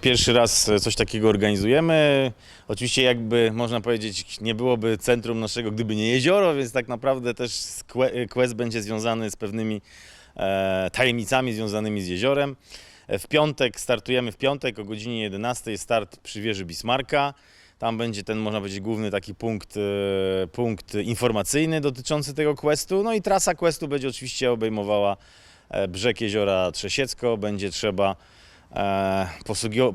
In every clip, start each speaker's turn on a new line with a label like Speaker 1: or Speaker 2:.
Speaker 1: Pierwszy raz coś takiego organizujemy. Oczywiście jakby można powiedzieć nie byłoby centrum naszego, gdyby nie jezioro, więc tak naprawdę też skwe- quest będzie związany z pewnymi e, tajemnicami związanymi z jeziorem. E, W piątek startujemy w piątek o godzinie 11 jest start przy wieży Bismarka. Tam będzie ten, można powiedzieć, główny taki punkt, e, punkt informacyjny dotyczący tego questu. No i trasa questu będzie oczywiście obejmowała e, brzeg jeziora Trzesiecko. Będzie trzeba e,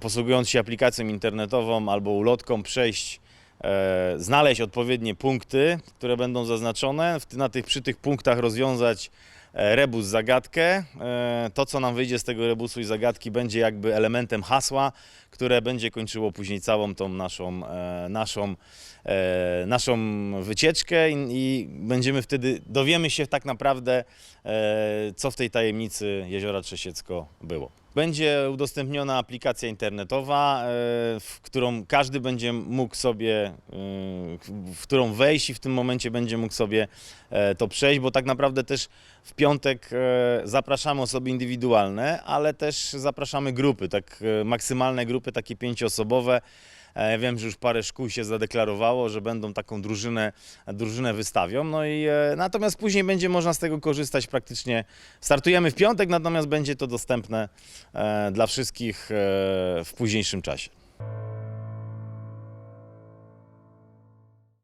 Speaker 1: posługując się aplikacją internetową albo ulotką przejść, e, znaleźć odpowiednie punkty, które będą zaznaczone, na tych, przy tych punktach rozwiązać e, rebus zagadkę. E, to, co nam wyjdzie z tego rebusu i zagadki, będzie jakby elementem hasła, które będzie kończyło później całą tą naszą, e, naszą, e, naszą wycieczkę i, będziemy wtedy, dowiemy się tak naprawdę, e, co w tej tajemnicy Jeziora Trzesiecko było. Będzie udostępniona aplikacja internetowa, e, w którą każdy będzie mógł sobie, e, w którą wejść i w tym momencie będzie mógł sobie e, to przejść, bo tak naprawdę też w piątek zapraszamy osoby indywidualne, ale też zapraszamy grupy, tak maksymalne grupy, takie pięcioosobowe. E, Wiem, że już parę szkół się zadeklarowało, że będą taką drużynę, drużynę wystawią. No i e, natomiast później będzie można z tego korzystać praktycznie. Startujemy w piątek, natomiast będzie to dostępne e, dla wszystkich w późniejszym czasie.